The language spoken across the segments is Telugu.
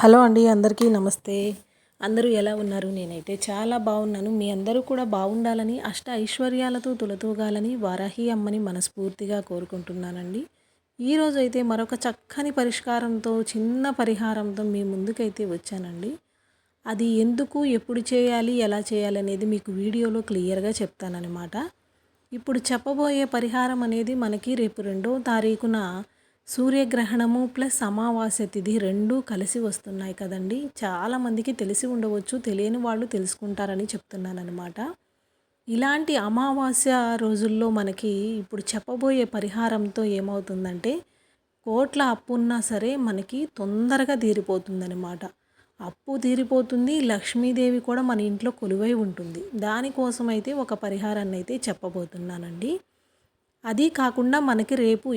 హలో అండి అందరికీ నమస్తే. అందరూ ఎలా ఉన్నారు? నేనైతే చాలా బాగున్నాను. మీ అందరూ కూడా బాగుండాలని అష్ట ఐశ్వర్యాలతో తులతూగాలని వారాహి అమ్మని మనస్ఫూర్తిగా కోరుకుంటున్నానండి. ఈరోజు అయితే మరొక చక్కని పరిష్కారంతో చిన్న పరిహారంతో మీ ముందుకైతే వచ్చానండి. అది ఎందుకు ఎప్పుడు చేయాలి ఎలా చేయాలి అనేది మీకు వీడియోలో క్లియర్గా చెప్తానన్నమాట. ఇప్పుడు చెప్పబోయే పరిహారం అనేది మనకి రేపు రెండవ తారీఖున సూర్యగ్రహణము ప్లస్ అమావాస్య తిథి రెండూ కలిసి వస్తున్నాయి కదండి. చాలామందికి తెలిసి ఉండవచ్చు తెలియని వాళ్ళు తెలుసుకుంటారని చెప్తున్నాను అనమాట ఇలాంటి అమావాస్య రోజుల్లో మనకి ఇప్పుడు చెప్పబోయే పరిహారంతో ఏమవుతుందంటే కోట్ల అప్పు ఉన్నా సరే మనకి తొందరగా తీరిపోతుందనమాట అప్పు తీరిపోతుంది లక్ష్మీదేవి కూడా మన ఇంట్లో కొలువై ఉంటుంది. దానికోసం అయితే ఒక పరిహారాన్ని అయితే చెప్పబోతున్నానండి. అది కాకుండా మనకి రేపు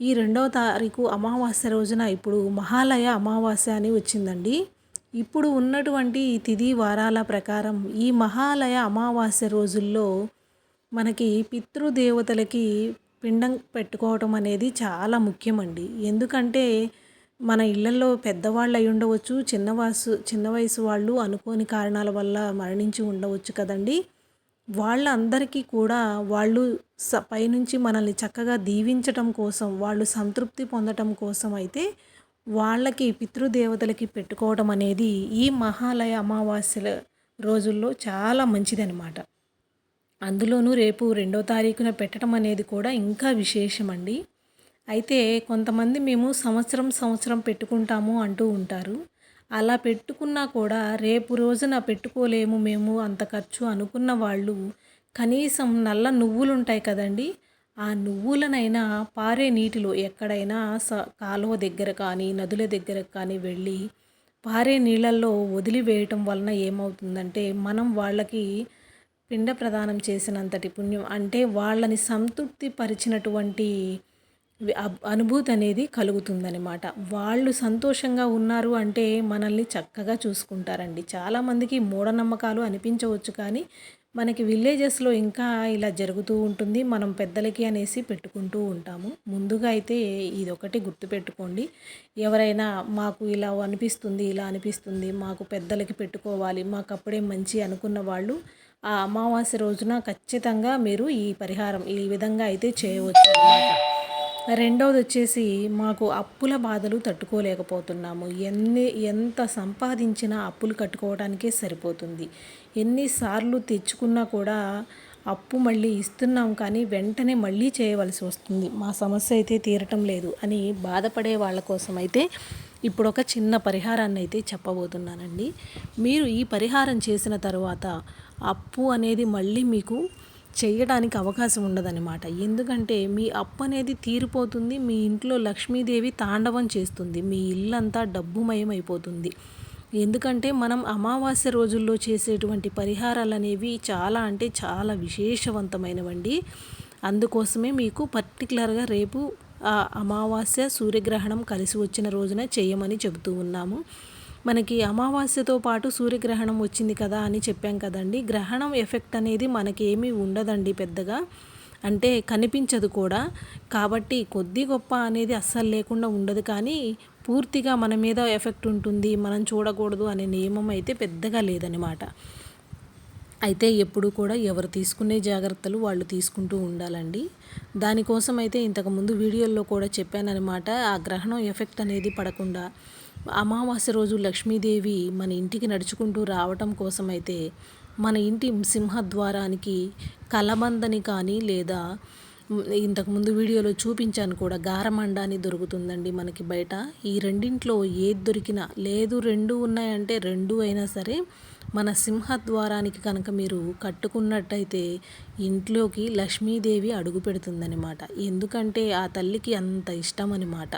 ఈ రెండవ తారీఖు అమావాస్య రోజున ఇప్పుడు మహాలయ అమావాస్య అని వచ్చిందండి. ఇప్పుడు ఉన్నటువంటి ఈ తిథి వారాల ప్రకారం ఈ మహాలయ అమావాస్య రోజుల్లో మనకి పితృదేవతలకి పిండం పెట్టుకోవటం అనేది చాలా ముఖ్యమండి. ఎందుకంటే మన ఇళ్ళలో పెద్దవాళ్ళు అయి ఉండవచ్చు చిన్న వయసు చిన్న వయసు వాళ్ళు అనుకోని కారణాల వల్ల మరణించి ఉండవచ్చు కదండి. వాళ్ళందరికీ కూడా వాళ్ళు స పైనుంచి మనల్ని చక్కగా దీవించటం కోసం వాళ్ళు సంతృప్తి పొందటం కోసం అయితే వాళ్ళకి పితృదేవతలకి పెట్టుకోవడం అనేది ఈ మహాలయ అమావాస్యల రోజుల్లో చాలా మంచిదనమాట అందులోనూ రేపు రెండో తారీఖున పెట్టడం అనేది కూడా ఇంకా విశేషమండి. అయితే కొంతమంది మేము సంవత్సరం సంవత్సరం పెట్టుకుంటాము అంటూ ఉంటారు. అలా పెట్టుకున్నా కూడా రేపు రోజున పెట్టుకోలేము మేము అంత ఖర్చు అనుకున్న వాళ్ళు. కనీసం నల్ల నువ్వులు ఉంటాయి కదండి. ఆ నువ్వులనైనా పారే నీటిలో ఎక్కడైనా స కాలువ దగ్గర కానీ నదుల దగ్గర కానీ వెళ్ళి పారే నీళ్ళల్లో వదిలివేయటం వలన ఏమవుతుందంటే మనం వాళ్ళకి పిండ ప్రదానం చేసినంతటి పుణ్యం. అంటే వాళ్ళని సంతృప్తి పరిచినటువంటి అనుభూతి అనేది కలుగుతుందనమాట వాళ్ళు సంతోషంగా ఉన్నారు అంటే మనల్ని చక్కగా చూసుకుంటారండి. చాలామందికి మూఢనమ్మకాలు అనిపించవచ్చు కానీ మనకి విలేజెస్లో ఇంకా ఇలా జరుగుతూ ఉంటుంది. మనం పెద్దలకి అనేసి పెట్టుకుంటూ ఉంటాము. ముందుగా అయితే ఇది ఒకటి గుర్తుపెట్టుకోండి. ఎవరైనా మాకు ఇలా అనిపిస్తుంది ఇలా అనిపిస్తుంది మాకు పెద్దలకి పెట్టుకోవాలి మాకు అప్పుడే మంచి అనుకున్న వాళ్ళు ఆ అమావాస్య రోజున ఖచ్చితంగా మీరు ఈ పరిహారం ఈ విధంగా అయితే చేయవచ్చు అన్నమాట రెండవది వచ్చేసి మాకు అప్పుల బాధలు తట్టుకోలేకపోతున్నాము. ఎన్ని ఎంత సంపాదించినా అప్పులు కట్టుకోవడానికే సరిపోతుంది. ఎన్నిసార్లు తెచ్చుకున్నా కూడా అప్పు మళ్ళీ ఇస్తున్నాం కానీ వెంటనే మళ్ళీ చేయవలసి వస్తుంది. మా సమస్య అయితే తీరటం లేదు అని బాధపడే వాళ్ళ కోసం అయితే ఇప్పుడు ఒక చిన్న పరిహారాన్ని అయితే చెప్పబోతున్నానండి. మీరు ఈ పరిహారం చేసిన తర్వాత అప్పు అనేది మళ్ళీ మీకు చేయడానికి అవకాశం ఉండదన్నమాట. ఎందుకంటే మీ అప్పు అనేది తీరిపోతుంది మీ ఇంట్లో లక్ష్మీదేవి తాండవం చేస్తుంది మీ ఇల్లంతా డబ్బుమయం అయిపోతుంది ఎందుకంటే మనం అమావాస్య రోజుల్లో చేసేటువంటి పరిహారాలు అనేవి చాలా అంటే చాలా విశేషవంతమైనవండి. అందుకోసమే మీకు పర్టికులర్గా రేపు అమావాస్య సూర్యగ్రహణం కలిసి వచ్చిన రోజున చేయమని చెబుతూ ఉన్నాము. మనకి అమావాస్యతో పాటు సూర్యగ్రహణం వచ్చింది కదా అని చెప్పాం కదండి. గ్రహణం ఎఫెక్ట్ అనేది మనకి ఏమీ ఉండదండి పెద్దగా. అంటే కనిపించదు కూడా. కాబట్టి కొద్ది గొప్ప అనేది అస్సలు లేకుండా ఉండదు. కానీ పూర్తిగా మన మీద ఎఫెక్ట్ ఉంటుంది. మనం చూడకూడదు అనే నియమం అయితే పెద్దగా లేదనమాట అయితే ఎప్పుడు కూడా ఎవరు తీసుకునే జాగ్రత్తలు వాళ్ళు తీసుకుంటూ ఉండాలండి. దానికోసం అయితే ఇంతకుముందు వీడియోల్లో కూడా చెప్పానమాట ఆ గ్రహణం ఎఫెక్ట్ అనేది పడకుండా అమావాస్య రోజు లక్ష్మీదేవి మన ఇంటికి నడుచుకుంటూ రావటం కోసమైతే మన ఇంటి సింహద్వారానికి కలబందని కానీ లేదా ఇంతకుముందు వీడియోలో చూపించాను కూడా గారమండాని దొరుకుతుందండి మనకి బయట. ఈ రెండింట్లో ఏది దొరికినా లేదు రెండు ఉన్నాయంటే రెండు అయినా సరే మన సింహద్వారానికి కనుక మీరు కట్టుకున్నట్టయితే ఇంట్లోకి లక్ష్మీదేవి అడుగు పెడుతుందనమాట ఎందుకంటే ఆ తల్లికి అంత ఇష్టం అనమాట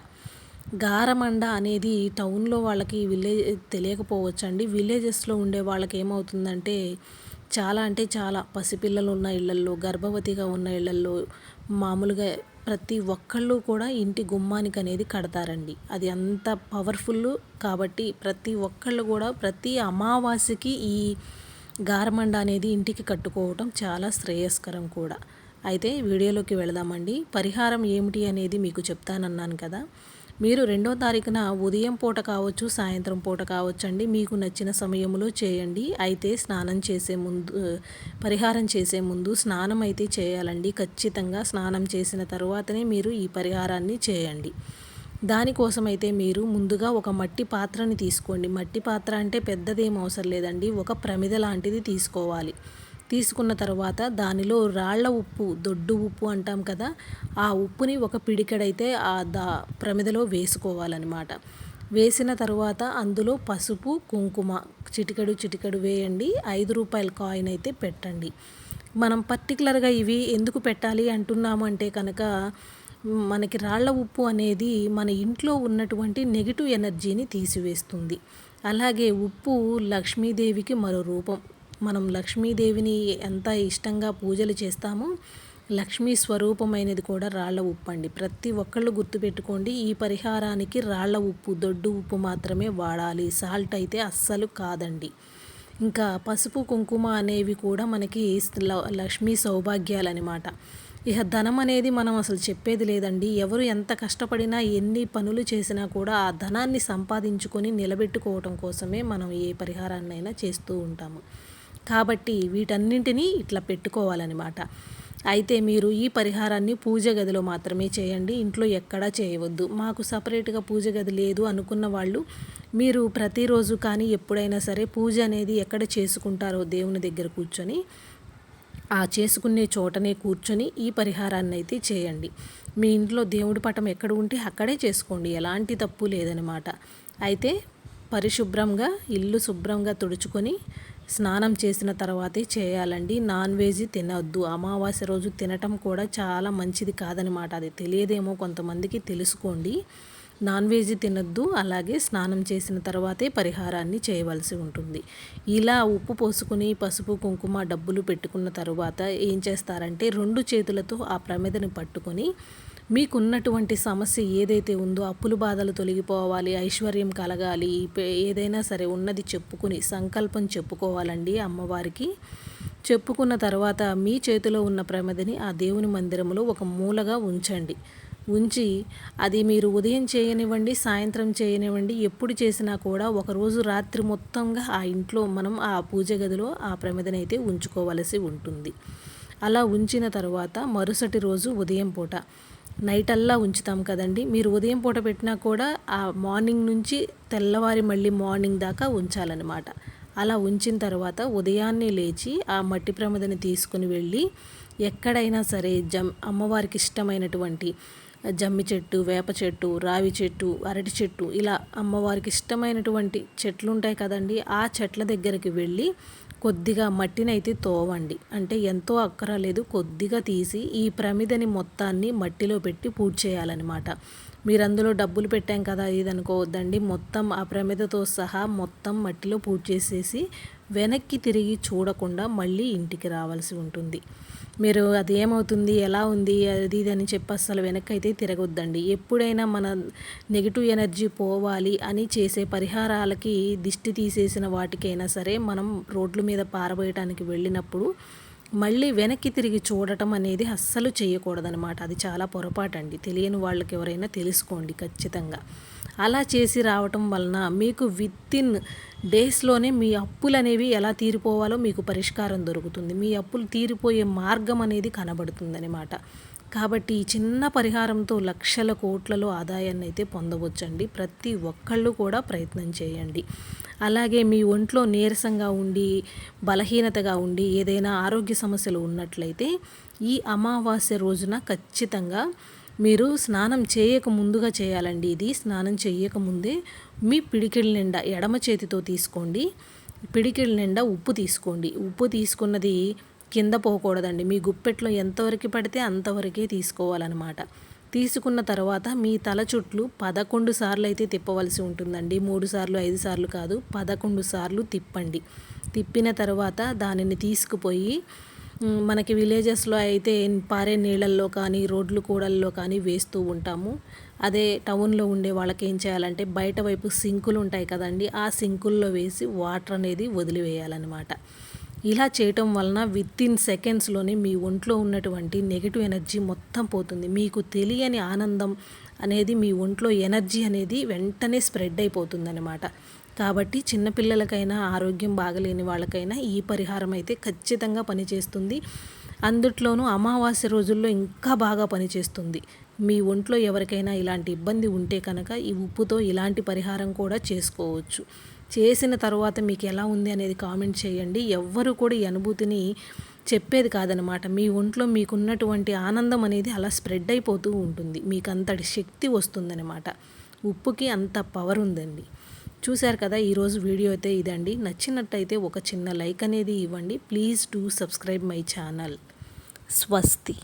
గారమండ అనేది టౌన్లో వాళ్ళకి విలేజ్ తెలియకపోవచ్చు అండి విలేజెస్లో ఉండే వాళ్ళకి ఏమవుతుందంటే చాలా అంటే చాలా పసిపిల్లలు ఉన్న ఇళ్ళల్లో గర్భవతిగా ఉన్న ఇళ్ళల్లో మామూలుగా ప్రతి ఒక్కళ్ళు కూడా ఇంటి గుమ్మానికి అనేది కడతారండి. అది అంత పవర్ఫుల్ కాబట్టి ప్రతి ఒక్కళ్ళు కూడా ప్రతి అమావాస్యకి ఈ గారమండ అనేది ఇంటికి కట్టుకోవటం చాలా శ్రేయస్కరం కూడా. అయితే వీడియోలోకి వెళదామండి. పరిహారం ఏమిటి అనేది మీకు చెప్తానన్నాను కదా. మీరు రెండో తారీఖున ఉదయం పూట కావచ్చు సాయంత్రం పూట కావచ్చు అండి మీకు నచ్చిన సమయంలో చేయండి. అయితే స్నానం చేసే ముందు పరిహారం చేసే ముందు స్నానం అయితే చేయాలండి. ఖచ్చితంగా స్నానం చేసిన తర్వాతనే మీరు ఈ పరిహారాన్ని చేయండి. దానికోసం అయితే మీరు ముందుగా ఒక మట్టి పాత్రని తీసుకోండి. మట్టి పాత్ర అంటే పెద్దదేం అవసరం లేదండి. ఒక ప్రమిద లాంటిది తీసుకోవాలి. తీసుకున్న తర్వాత దానిలో రాళ్ళ ఉప్పు దొడ్డు ఉప్పు అంటాం కదా ఆ ఉప్పుని ఒక పిడికెడైతే ఆ దా ప్రమిదలో వేసుకోవాలన్నమాట. వేసిన తర్వాత అందులో పసుపు కుంకుమ చిటికెడు చిటికెడు వేయండి. ఐదు రూపాయల కాయిన్ అయితే పెట్టండి. మనం పర్టికులర్గా ఇవి ఎందుకు పెట్టాలి అంటున్నాము అంటే కనుక మనకి రాళ్ళ ఉప్పు అనేది మన ఇంట్లో ఉన్నటువంటి నెగిటివ్ ఎనర్జీని తీసివేస్తుంది. అలాగే ఉప్పు లక్ష్మీదేవికి మరో రూపం. మనం లక్ష్మీదేవిని ఎంత ఇష్టంగా పూజలు చేస్తామో లక్ష్మీ స్వరూపమైనది కూడా రాళ్ళ ఉప్పు అండి. ప్రతి ఒక్కళ్ళు గుర్తుపెట్టుకోండి ఈ పరిహారానికి రాళ్ళ ఉప్పు దొడ్డు ఉప్పు మాత్రమే వాడాలి. సాల్ట్ అయితే అస్సలు కాదండి. ఇంకా పసుపు కుంకుమ అనేవి కూడా మనకి లక్ష్మీ సౌభాగ్యాలన్నమాట. ఇక ధనం అనేది మనం అసలు చెప్పేది లేదండి. ఎవరు ఎంత కష్టపడినా ఎన్ని పనులు చేసినా కూడా ఆ ధనాన్ని సంపాదించుకొని నిలబెట్టుకోవటం కోసమే మనం ఏ పరిహారాన్నైనా చేస్తూ ఉంటాము. కాబట్టి వీటన్నింటినీ ఇట్లా పెట్టుకోవాలన్నమాట. అయితే మీరు ఈ పరిహారాన్ని పూజ గదిలో మాత్రమే చేయండి ఇంట్లో ఎక్కడా చేయవద్దు. మాకు సపరేట్గా పూజ గది లేదు అనుకున్న వాళ్ళు మీరు ప్రతిరోజు కానీ ఎప్పుడైనా సరే పూజ అనేది ఎక్కడ చేసుకుంటారో దేవుని దగ్గర కూర్చొని ఆ చేసుకునే చోటనే కూర్చొని ఈ పరిహారాన్ని అయితే చేయండి. మీ ఇంట్లో దేవుడి పటం ఎక్కడ ఉంటే అక్కడే చేసుకోండి ఎలాంటి తప్పు లేదనమాట అయితే పరిశుభ్రంగా ఇల్లు శుభ్రంగా తుడుచుకొని స్నానం చేసిన తర్వాతే చేయాలండి. నాన్ వెజ్ తినవద్దు అమావాస్య రోజు తినటం కూడా చాలా మంచిది కాదనమాట. అది తెలియదేమో కొంతమందికి తెలుసుకోండి. నాన్ వెజ్ తినద్దు. అలాగే స్నానం చేసిన తర్వాతే పరిహారాన్ని చేయవలసి ఉంటుంది. ఇలా ఉప్పు పోసుకుని పసుపు కుంకుమ డబ్బులు పెట్టుకున్న తర్వాత ఏం చేస్తారంటే రెండు చేతులతో ఆ ప్రమిదని పట్టుకొని మీకున్నటువంటి సమస్య ఏదైతే ఉందో అప్పులు బాధలు తొలగిపోవాలి ఐశ్వర్యం కలగాలి ఏదైనా సరే ఉన్నది చెప్పుకుని సంకల్పం చెప్పుకోవాలండి అమ్మవారికి. చెప్పుకున్న తర్వాత మీ చేతిలో ఉన్న ప్రమిదని ఆ దేవుని మందిరంలో ఒక మూలగా ఉంచండి. ఉంచి అది మీరు ఉదయం చేయనివ్వండి సాయంత్రం చేయనివ్వండి ఎప్పుడు చేసినా కూడా ఒకరోజు రాత్రి మొత్తంగా ఆ ఇంట్లో మనం ఆ పూజ గదిలో ఆ ప్రమిదని అయితే ఉంచుకోవలసి ఉంటుంది. అలా ఉంచిన తర్వాత మరుసటి రోజు ఉదయం పూట నైట్ అల్లా ఉంచుతాం కదండి. మీరు ఉదయం పూట పెట్టినా కూడా ఆ మార్నింగ్ నుంచి తెల్లవారి మళ్ళీ మార్నింగ్ దాకా ఉంచాలన్నమాట. అలా ఉంచిన తర్వాత ఉదయాన్నే లేచి ఆ మట్టి ప్రమదని తీసుకుని వెళ్ళి ఎక్కడైనా సరే జమ్ అమ్మవారికి ఇష్టమైనటువంటి జమ్మి చెట్టు వేప చెట్టు రావి చెట్టు అరటి చెట్టు ఇలా అమ్మవారికి ఇష్టమైనటువంటి చెట్లు ఉంటాయి కదండి. ఆ చెట్ల దగ్గరికి వెళ్ళి కొద్దిగా మట్టినైతే తోవండి. అంటే ఎంతో అక్కరలేదు కొద్దిగా తీసి ఈ ప్రమిదని మొత్తాన్ని మట్టిలో పెట్టి పూజ చేయాలన్నమాట. మీరు అందులో డబ్బులు పెట్టాం కదా ఇది అనుకోవద్దండి మొత్తం ఆ ప్రమిదతో సహా మొత్తం మట్టిలో పూజ చేసేసి వెనక్కి తిరిగి చూడకుండా మళ్ళీ ఇంటికి రావాల్సి ఉంటుంది. మీరు అది ఏమవుతుంది ఎలా ఉంది అది ఇది అని చెప్పి అసలు వెనక్కి అయితే తిరగొద్దండి. ఎప్పుడైనా మన నెగిటివ్ ఎనర్జీ పోవాలి అని చేసే పరిహారాలకి దిష్టి తీసేసిన వాటికైనా సరే మనం రోడ్ల మీద పారబోయటానికి వెళ్ళినప్పుడు మళ్ళీ వెనక్కి తిరిగి చూడటం అనేది అస్సలు చేయకూడదనమాట అది చాలా పొరపాటు అండి తెలియని వాళ్ళకి ఎవరైనా తెలుసుకోండి ఖచ్చితంగా. అలా చేసి రావటం వలన మీకు విత్ ఇన్ డేస్లోనే మీ అప్పులు అనేవి ఎలా తీరిపోవాలో మీకు పరిష్కారం దొరుకుతుంది. మీ అప్పులు తీరిపోయే మార్గం అనేది కనబడుతుందనమాట కాబట్టి ఈ చిన్న పరిహారంతో లక్షల కోట్లలో ఆదాయాన్ని అయితే పొందవచ్చండి. ప్రతి ఒక్కళ్ళు కూడా ప్రయత్నం చేయండి. అలాగే మీ ఒంట్లో నీరసంగా ఉండి బలహీనతగా ఉండి ఏదైనా ఆరోగ్య సమస్యలు ఉన్నట్లయితే ఈ అమావాస్య రోజున ఖచ్చితంగా మీరు స్నానం చేయక ముందుగా చేయాలండి ఇది. స్నానం చేయక ముందే మీ పిడికిళ్ళ నిండా ఎడమ చేతితో తీసుకోండి. పిడికిళ్ళ నిండా ఉప్పు తీసుకోండి. ఉప్పు తీసుకున్నది కింద పోకూడదండి. మీ గుప్పెట్లో ఎంతవరకు పడితే అంతవరకే తీసుకోవాలన్నమాట. తీసుకున్న తర్వాత మీ తల చుట్లు పదకొండు సార్లు అయితే తిప్పవలసి ఉంటుందండి. మూడు సార్లు ఐదు సార్లు కాదు పదకొండు సార్లు తిప్పండి. తిప్పిన తర్వాత దానిని తీసుకుపోయి మనకి విలేజెస్లో అయితే పారే నీళ్ళల్లో కానీ రోడ్లు కూడల్లో కానీ వేస్తూ ఉంటాము. అదే టౌన్లో ఉండే వాళ్ళకి ఏం చేయాలంటే బయట వైపు సింకులు ఉంటాయి కదండి ఆ సింకుల్లో వేసి వాటర్ అనేది వదిలివేయాలన్నమాట. ఇలా చేయటం వలన విత్ ఇన్ సెకండ్స్లోనే మీ ఒంట్లో ఉన్నటువంటి నెగిటివ్ ఎనర్జీ మొత్తం పోతుంది. మీకు తెలియని ఆనందం అనేది మీ ఒంట్లో ఎనర్జీ అనేది వెంటనే స్ప్రెడ్ అయిపోతుందన్నమాట. కాబట్టి చిన్నపిల్లలకైనా ఆరోగ్యం బాగలేని వాళ్ళకైనా ఈ పరిహారం అయితే ఖచ్చితంగా పనిచేస్తుంది. అందుట్లోనూ అమావాస్య రోజుల్లో ఇంకా బాగా పనిచేస్తుంది. మీ ఒంట్లో ఎవరికైనా ఇలాంటి ఇబ్బంది ఉంటే కనుక ఈ ఉప్పుతో ఇలాంటి పరిహారం కూడా చేసుకోవచ్చు. చేసిన తర్వాత మీకు ఎలా ఉంది అనేది కామెంట్ చేయండి. ఎవ్వరు కూడా ఈ అనుభూతిని చెప్పేది కాదనమాట మీ ఒంట్లో మీకున్నటువంటి ఆనందం అనేది అలా స్ప్రెడ్ అయిపోతూ ఉంటుంది. మీకు అంతటి శక్తి వస్తుందనమాట ఉప్పుకి అంత పవర్ ఉందండి. చూశారు కదా ఈరోజు వీడియో అయితే ఇదండి. నచ్చినట్టయితే ఒక చిన్న లైక్ అనేది ఇవ్వండి. Please do subscribe my channel. స్వస్తి.